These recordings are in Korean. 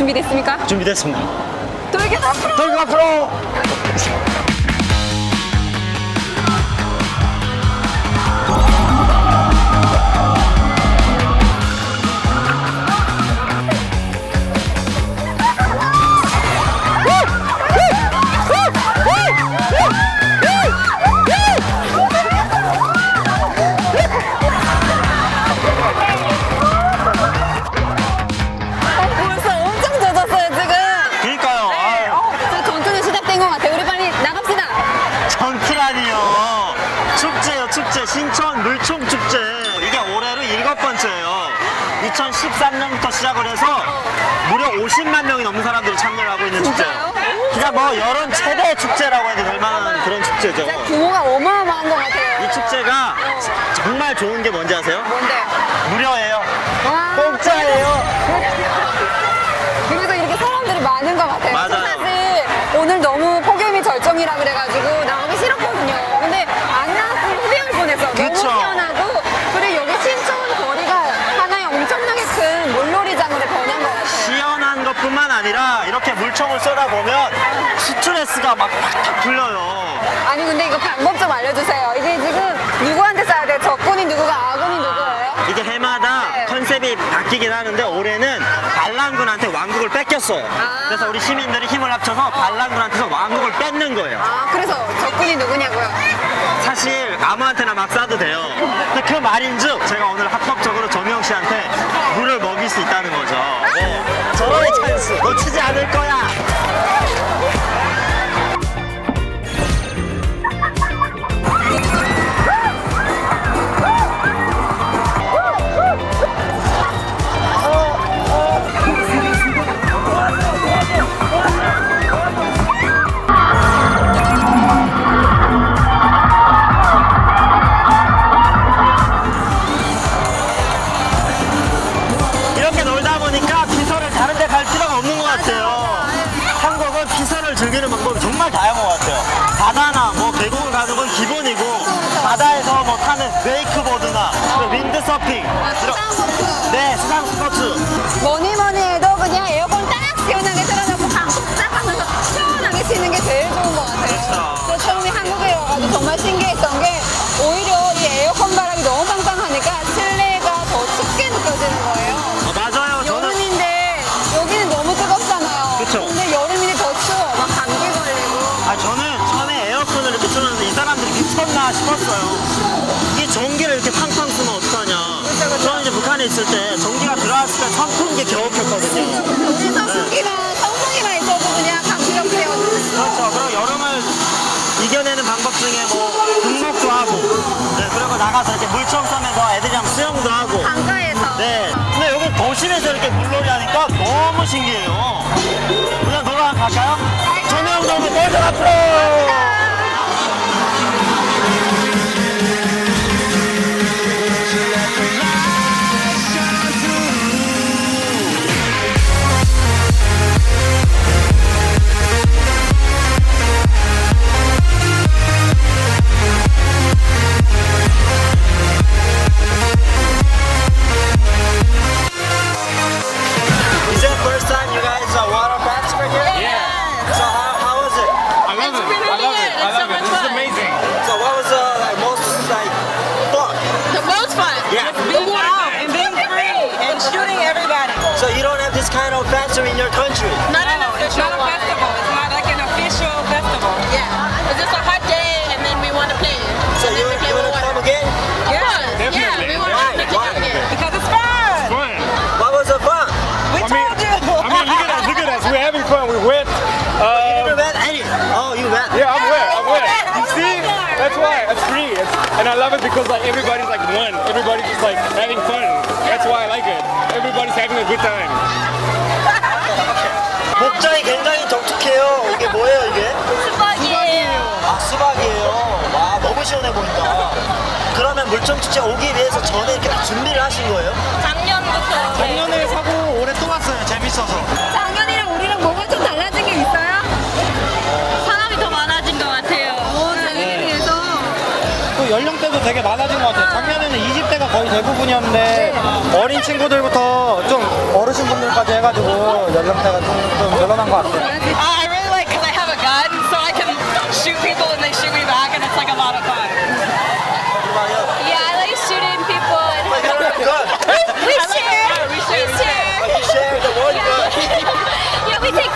준비됐습니까? 준비됐습니다. 돌격 앞으로! 돌고 앞으로! 축제요, 축제. 신천 물총 축제. 이게 올해로 일곱 번째예요. 2013년부터 시작을 해서 무려 50만 명이 넘는 사람들이 참여를 하고 있는 축제예요. 그냥 뭐 여름 최대 축제라고 해도 될 만한 그런 축제죠. 진짜 규모가 어마어마한 것 같아요. 이 축제가 정말 좋은 게 뭔지 아세요? 뭔데요? 무료예요. 와, 공짜예요. 그래서 이렇게 사람들이 많은 것 같아요. 맞아요. 저 사실 오늘 너무 폭염이 절정이라 그래가지고 나오기 싫었거든요. 근데 안 나왔으면 후회할 뻔했어. 그쵸. 너무 시원하고 그리고 여기 신촌 거리가 하나의 엄청나게 큰 물놀이장으로 변한 것 같아요. 시원한 것 뿐만 아니라 이렇게 물총을 쏘다 보면 스트레스가 막 팍팍 풀려요. 아니 근데 이거 방법 좀 알려주세요. 이게 지금 누구한테 쏴야 돼요? 적군이 누구가 아군이 누구예요? 이게 해마다 네. 컨셉이 바뀌긴 하는데 올해는 반란군한테 왕국을 뺏겼어요. 아. 그래서 우리 시민들이 힘을 합쳐서 반란군한테서 왕국을 뺏는 거예요. 아 그래서 적군이 누구냐고요? 사실 아무한테나 막 쏴도 돼요. 근데 그 말인즉 제가 오늘 합법적으로 정 놓치지 않을 거야. 즐기는 방법이 정말 다양한 것 같아요. 바다나 뭐 계곡을 가는 건 기본이고 바다에서 뭐 타는 웨이크보드나 그 윈드 서핑 이런 네 수상 스포츠 뭐니 뭐니 해도 그냥 에어컨 딱 시원하게 틀어놓고 방콕 딱 하면서 시원하게 쉬는 게 제일 좋은 것 같아요. 그렇죠. 저 처음에 한국에 와가지고 정말 신기했던 게 오히려 때 전기가 들어왔을 때 선풍기 겨우 켰거든요. 여기서 습기랑 성풍기만 있어도 그냥 감기가 그래요. 그렇죠. 그리고 여름을 이겨내는 방법 중에 뭐 등목도 하고, 네, 그리고 나가서 이렇게 물총 쏘면서 애들이랑 수영도 하고. 강가에서. 네. 근데 여기 도심에서 이렇게 물놀이 하니까 너무 신기해요. 그냥 놀아 갈까요? 조명 너무 멀리 앞으로! Love it because like everybody's like one. Everybody's just like having fun. That's why I like it. Everybody's having a good time. 복장이 굉장히 독특해요. 이게 뭐예요, 이게? 수박이에요. 아, 수박이에요. 와, 너무 시원해 보인다. 그러면 물총 축제 오기 위해서 전에 이렇게 다 준비를 하신 거예요? 작년부터. 작년에 사고 올해 또 왔어요. 재밌어서. 것 같아요. 작년에는 20대가 거의 대부분이었는데 어린 친구들부터 좀 어르신 분들까지 해가지고 연령대가 좀, 좀 늘어난 것 같아요. Uh, I really like because I have a gun, so I can shoot people and they shoot me back, and it's like a lot of fun. Yeah, I like shooting people. And we share. We share, we share. share the world Yeah, we take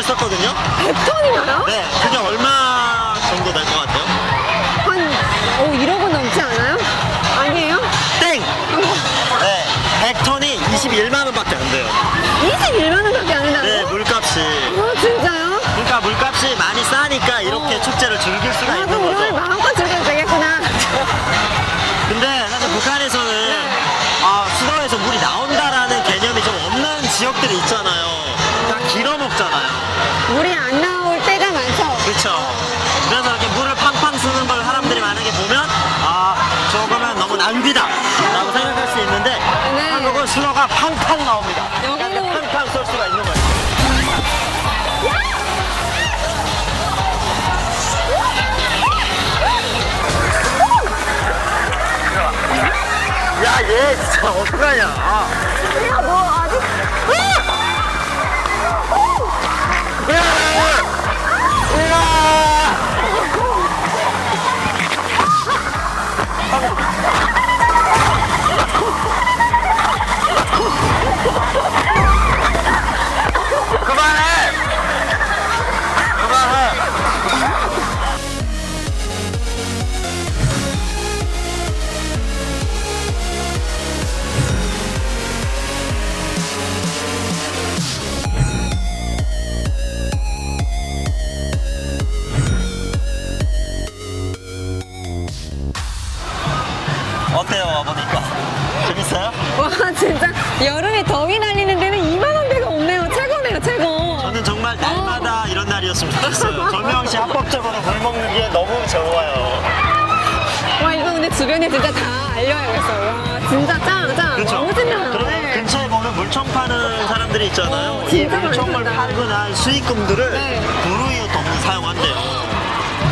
100톤을 썼거든요. 100톤이나요? 네, 그게 얼마 정도 될 것 같아요? 한 오, 1억 원 넘지 않아요? 아니에요? 땡! 네, 100톤이 21만 원밖에 안 돼요. 21만 원밖에 안 된다고? 네, 물값이. 어, 진짜요? 그러니까 물값이 많이 싸니까 이렇게 어. 축제를 즐길 수가 아, 있는 그럼 거죠. 마음껏 즐 얘 진짜 어떡하냐. 야, 뭐, 아직. 그만해! 어때요, 와보니까? 재밌어요? 와, 진짜. 여름에 더위 날리는 데는 2만 원 대가 없네요. 최고네요, 최고. 저는 정말 날마다 이런 날이었으면 좋겠어요. 조명 씨 합법적으로 물 먹는 게 너무 좋아요. 와, 이거 근데 주변에 진짜 다 알려야겠어요. 와, 진짜 짱, 짱. 그렇죠? 너무 신나요. 그리고 네. 근처에 보면 물총 파는 사람들이 있잖아요. 어, 이 진짜 물총을 많습니다. 팔고 난 수익금들을 네. 불우이웃 사용한대요.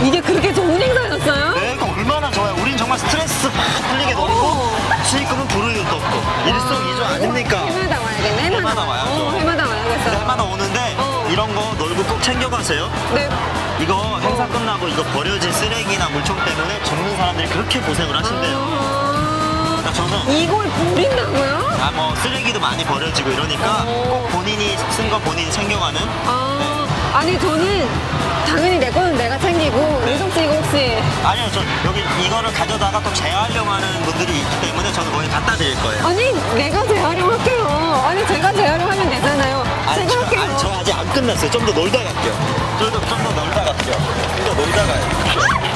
이게 그렇게 좋은 행사였어요? 네, 이거 얼마나 좋아요. 우린 정말 스트레스 팍 풀리게 놀고 어. 수익금은 불우이웃도 없고 일석이조 아닙니까? 해마다 와야겠네, 해마다. 해마다 와야죠. 어, 해마다 와야겠어. 해마다 오는데 어. 이런 거 놀고 꼭 챙겨가세요. 네. 이거 행사 끝나고 이거 버려진 쓰레기나 물총 때문에 접는 사람들이 그렇게 고생을 하신대요. 아, 그러니까 저는 이걸 버린다고요? 아 뭐 쓰레기도 많이 버려지고 이러니까 어. 꼭 본인이 쓴 거 본인이 챙겨가는 아, 아니 저는 당연히 내 거는 내가 챙기고 유성 씨 이거 혹시 아니요 저 여기 이거를 가져다가 또 재활용하는 분들이 있기 때문에 저는 거기 갖다 드릴 거예요 아니 내가 재활용할게요. 아니 제가 재활용하면 되잖아요. 제가 저, 할게요. 아니 저 아직 안 끝났어요 좀 더 놀다 갈게요 좀더좀더 놀다 갈게요 좀 더 놀다 가요